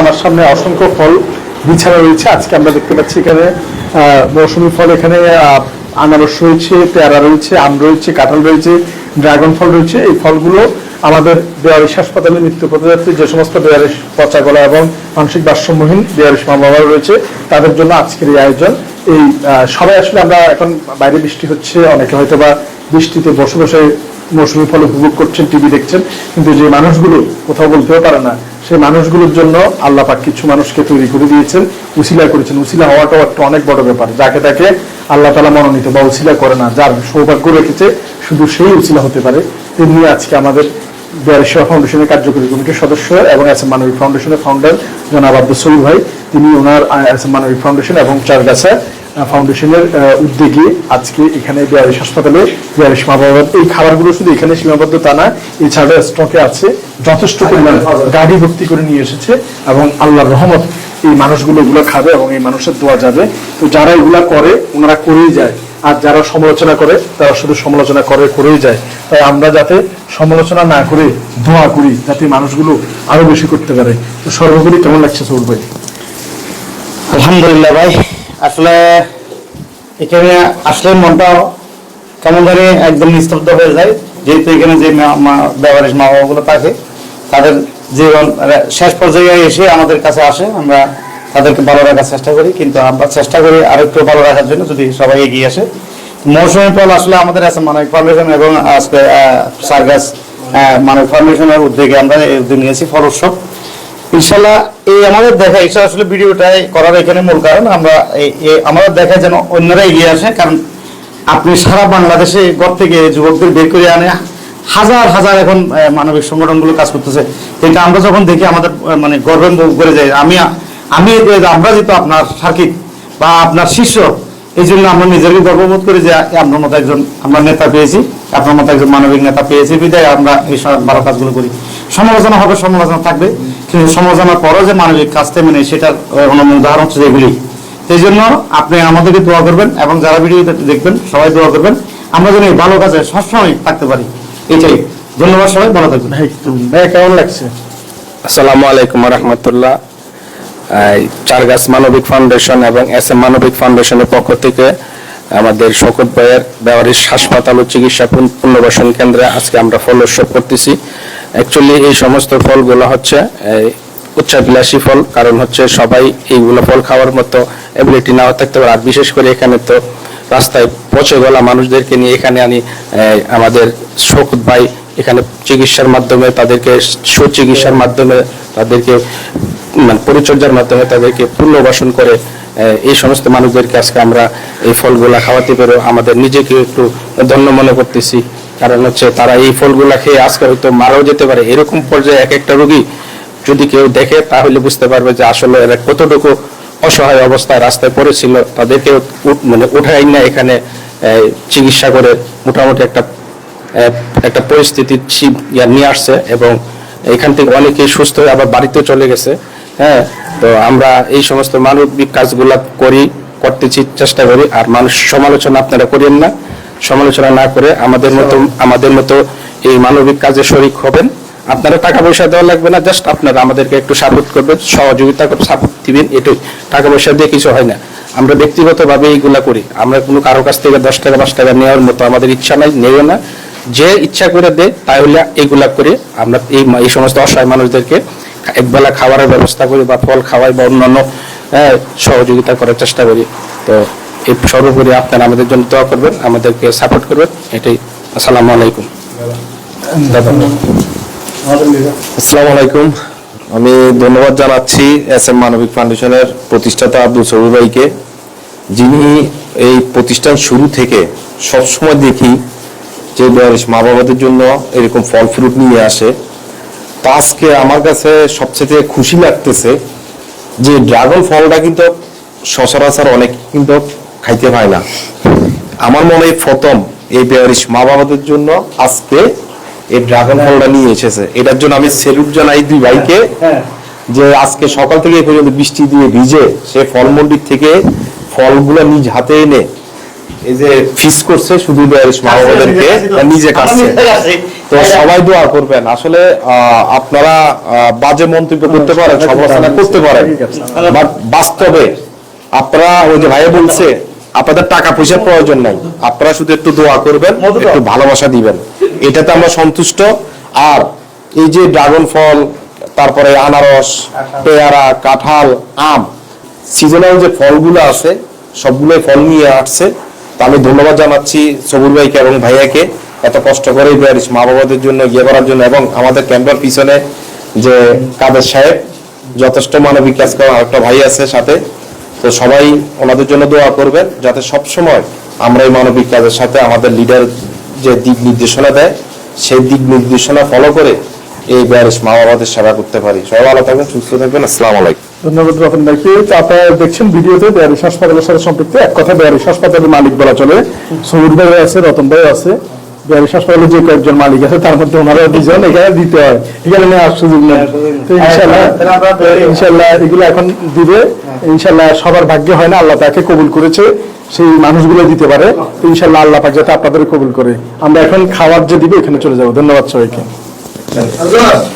আমার সামনে অসংখ্য ফল বিছানা রয়েছে। আজকে আমরা দেখতে পাচ্ছি এখানে ফল এখানে আনারস রয়েছে, পেয়ারা রয়েছে, আম রয়েছে, কাঁঠাল রয়েছে, ড্রাগন ফল রয়েছে। এই ফলগুলো আমাদের বেয়ারিশ হাসপাতালে নিত্য পথযাত্রী যে সমস্ত বেয়ারিশ পচা গলা এবং মানসিক ভারসাম্যহীন বেয়ারিশ মা বাবা রয়েছে, তাদের জন্য আজকের এই আয়োজন। এই সবাই আসলে আমরা এখন বাইরে বৃষ্টি হচ্ছে, অনেকে হয়তো বা বৃষ্টিতে বসে বসে মৌসুমি ফল উপভোগ করছেন, টিভি দেখছেন, কিন্তু যে মানুষগুলো কোথাও বলতেও পারে না, সেই মানুষগুলোর জন্য আল্লাহ পাক কিছু মানুষকে তৈরি করে দিয়েছেন, উসিলা করেছেন। উসিলা হওয়াটাও একটা অনেক বড় ব্যাপার, যাকে তাকে আল্লাহ তালা মনোনীত বা উসিলা করে না, যার সৌভাগ্য রেখেছে শুধু সেই উসিলা হতে পারে। তেমনি আজকে আমাদের বেয়ারেশ্বর ফাউন্ডেশনের কার্যকরী কমিটির সদস্য এবং এস এম মানবিক ফাউন্ডেশনের ফাউন্ডার জনাব আব্দুল সবুর ভাই, তিনি ওনার এস এম মানবিক ফাউন্ডেশন এবং চারগাছা ফাউন্ডেশনের উদ্যোগে আজকে এখানে বিয়ারিশ হাসপাতালে বিয়ারিশ মা বাবার এই খাবারগুলো শুধু এখানে সীমাবদ্ধ তা না, এছাড়া স্টকে আছে, যথেষ্ট পরিমাণ গাড়ি ভর্তি করে নিয়ে এসেছে এবং আল্লাহর রহমত এই মানুষগুলো এগুলো খাবে এবং এই মানুষের দোয়া যাবে। তো যারা এগুলা করে, ওনারা করেই যায়। আর যারা সমালোচনা করে, তারা শুধু সমালোচনা করে, করেই যায়। তাই আমরা যাতে সমালোচনা না করে দোয়া করি, যাতে মানুষগুলো আরও বেশি করতে পারে। তো সর্বোপরি কেমন লাগছে সৌর ভাই? আলহামদুলিল্লাহ ভাই আসলে এখানে আসলে মনটা কেমন জানি একদম নিস্তব্ধ হয়ে যায়। যেহেতু এখানে যে ব্যবহারিক মা বাবাগুলো থাকে, তাদের জীবন মানে শেষ পর্যায়ে এসে আমাদের কাছে আসে, আমরা তাদেরকে ভালো রাখার চেষ্টা করি, কিন্তু আমরা চেষ্টা করি আরেকটু ভালো রাখার জন্য যদি সবাই এগিয়ে আসে। মৌসুমী ফল আসলে আমাদের আছে মানবিক ফাউন্ডেশন এবং আজকে সার্গাস মানবিক ফাউন্ডেশনের উদ্যোগে আমরা নিয়েছি ফল উৎসব ইনশাল্লাহ এই আমাদের দেখা এটা আসলে ভিডিওটাই করার এখানে মূল কারণ। আমরা আমাদের দেখা যেন অন্যরা এগিয়ে আসে, কারণ আপনি সারা বাংলাদেশে ঘর থেকে যুবকদের বের করে আনে। হাজার হাজার এখন মানবিক সংগঠনগুলো কাজ করতেছে। কিন্তু আমরা যখন দেখি আমাদের মানে গর্ব করে যাই আমি আমি আমরা যেহেতু আপনার সার্কিট বা আপনার শিষ্য এই জন্য আমরা নিজেকে গর্ববোধ করি যে আপনার মতো একজন আমরা নেতা পেয়েছি আপনার মতো একজন মানবিক নেতা পেয়েছি। বিদায় আমরা এই সব ভালো কাজগুলো করি। সমালোচনা হবে সমালোচনা থাকবে। কিন্তু সমালোচনার পরও যে মানবিক কাজটা মেনে সেটার আহ, অনন্য উদাহরণ হচ্ছে এগুলি। সেই জন্য আপনি আমাদেরকে দোয়া করবেন এবং যারা ভিডিও দেখবেন সবাই দোয়া করবেন। আমরা যেন এই ভালো কাজে সবসময় থাকতে পারি। এটাই। ধন্যবাদ সবাই ভালো থাকবেন। কেমন লাগছে? আসসালামু আলাইকুম রহমতুল্লাহ। চারগাছ মানবিক ফাউন্ডেশন এবং এস এম মানবিক ফাউন্ডেশনের পক্ষ থেকে আমাদের শকত ভাইয়ের ব্যবহারিক হাসপাতাল ও চিকিৎসা পুনর্বাসন কেন্দ্রে আজকে আমরা ফল উৎসব করতেছি। অ্যাকচুয়ালি এই সমস্ত ফলগুলো হচ্ছে এই, উচ্চাবিলাসী ফল কারণ হচ্ছে সবাই এইগুলো ফল খাওয়ার মতো এবিলিটি নাও থাকতে পারে। আর বিশেষ করে এখানে তো রাস্তায় পচে গলা মানুষদেরকে নিয়ে এখানে আনি আমাদের শকুত ভাই এখানে চিকিৎসার মাধ্যমে তাদেরকে সুচিকিৎসার মাধ্যমে তাদেরকে মানে পরিচর্যার মাধ্যমে তাদেরকে পুনর্বাসন করে এই সমস্ত মানুষদেরকে আজকে আমরা এই ফলগুলা খাওয়াতে পেরে আমাদের নিজেকে একটু ধন্য মনে করতেছি। কারণ হচ্ছে তারা এই ফলগুলা খেয়ে আজকে হয়তো মারাও যেতে পারে। এরকম পর্যায়ে এক একটা রোগী যদি কেউ দেখে, তাহলে বুঝতে পারবে যে আসলে এরা কতটুকু অসহায় অবস্থায় রাস্তায় পড়েছিল। তাদেরকে মানে উঠাই না এখানে চিকিৎসা করে মোটামুটি একটা একটা পরিস্থিতি নিয়ে আসছে এবং এখান থেকে অনেকেই সুস্থ হয়ে আবার বাড়িতেও চলে গেছে। হ্যাঁ তো আমরা এই সমস্ত মানবিক কাজগুলা করি, করতেছি, চেষ্টা করি, আর মানুষ সমালোচনা আপনারা করেন না। সমালোচনা না করে আমাদের মতো আমাদের মতো এই মানবিক কাজে শরিক হবেন। আপনারা টাকা পয়সা দেওয়া লাগবে না, জাস্ট আপনারা আমাদেরকে একটু সাপোর্ট করবেন, সহযোগিতা সাপোর্ট দিবেন, এটাই। টাকা পয়সা দিয়ে কিছু হয় না। আমরা ব্যক্তিগতভাবে এইগুলা করি। আমরা কোনো কারও কাছ থেকে দশ টাকা, পাঁচ টাকা নেওয়ার মতো আমাদের ইচ্ছা নাই নেবে না। যে ইচ্ছা করে দেয় তাহলে এইগুলা করে আমরা এই সমস্ত অসহায় মানুষদেরকে একবেলা খাবারের ব্যবস্থা করি বা ফল খাওয়াই বা অন্যান্য হ্যাঁ, সহযোগিতা করার চেষ্টা করি। তো এই সর্বোপরি আপনারা আমাদের জন্য দোয়া করবেন আমাদেরকে সাপোর্ট করবেন। এটাই। আসসালামু আলাইকুম। আসসালামু আলাইকুম আমি ধন্যবাদ জানাচ্ছি এস এম মানবিক ফাউন্ডেশনের প্রতিষ্ঠাতা আব্দুল সবুর ভাইকে যিনি এই প্রতিষ্ঠান শুরু থেকে সবসময় দেখি যে বয়স মা বাবাদের জন্য এরকম ফল ফ্রুট নিয়ে আসে। তো আজকে আমার কাছে সবচেয়ে খুশি লাগতেছে যে ড্রাগন ফলটা কিন্তু সচরাচর অনেক কিন্তু খাইতে পায় না। আমার মনে হয় প্রথম এই বেয়ারিশ মা বাবাদের জন্য আজকে এই ড্রাগন ফলটা নিয়ে এসেছে। এটার জন্য আমি সেলুট জানাই দুই ভাইকে হ্যাঁ যে আজকে সকাল থেকে পর্যন্ত বৃষ্টি দিয়ে ভিজে সে ফল মন্ডির থেকে ফলগুলো নিজ হাতে এনে এই যে ফিস করছে শুধু নিজে কাছে। তো সবাই দোয়া করবেন। আসলে আপনারা বাজে মন্তব্য করতে পারেন সমালোচনা করতে পারেন। বাট বাস্তবে আপনারা ওই যে ভাইয়া বলছে আপনাদের টাকা পয়সার প্রয়োজন নাই। আপনারা শুধু একটু দোয়া করবেন একটু ভালোবাসা দিবেন। এটাতে আমরা সন্তুষ্ট। আর এই যে ড্রাগন ফল তারপরে আনারস পেয়ারা কাঁঠাল আম সিজনাল যে ফলগুলো আছে সবগুলোই ফল নিয়ে আসছে। তো আমি ধন্যবাদ জানাচ্ছি সবুর ভাইকে এবং ভাইয়াকে এত কষ্ট করে মা বাবাদের জন্য ইয়ে করার জন্য এবং আমাদের ক্যাম্পার পিছনে যে কাদের সাহেব, যথেষ্ট মানবিক কাজ করা একটা ভাই আছে সাথে। তো সবাই ওনাদের জন্য দোয়া করবেন যাতে সব সময় আমরা এই মানবিক কাজের সাথে আমাদের লিডার যে দিক নির্দেশনা দেয়, সেই দিক নির্দেশনা ফলো করে এই বিহারিস মা বাবাদের সেবা করতে পারি। সবাই ভালো থাকবেন, সুস্থ থাকবেন, আসসালামু আলাইকুম। ধন্যবাদ রতন ভাইকে তো আপনারা দেখছেন ভিডিওতে বেয়ারিশ হাসপাতালের সাথে সম্পৃক্ত, এক কথা বেয়ারিশ হাসপাতালের মালিক বলা চলে। সবুর ভাই আছে, রতন ভাই আছে। বেয়ারিশ হাসপাতালে যে কয়েকজন মালিক আছে, তার মধ্যে ওনারা দুজন, এখানে দিতে হয়। এখানে নেওয়ার সুযোগ নেই। তো ইনশাল্লাহ ইনশাল্লাহ এগুলো এখন দিবে। ইনশাল্লাহ সবার ভাগ্যে হয় না, আল্লাহ তাকে কবুল করেছে, সেই মানুষগুলো দিতে পারে। তো ইনশাল্লাহ আল্লাহ পাক যাতে আপনাদের কবুল করে। আমরা এখন খাওয়ার যে দিবে, এখানে চলে যাব। ধন্যবাদ সবাইকে। 大哥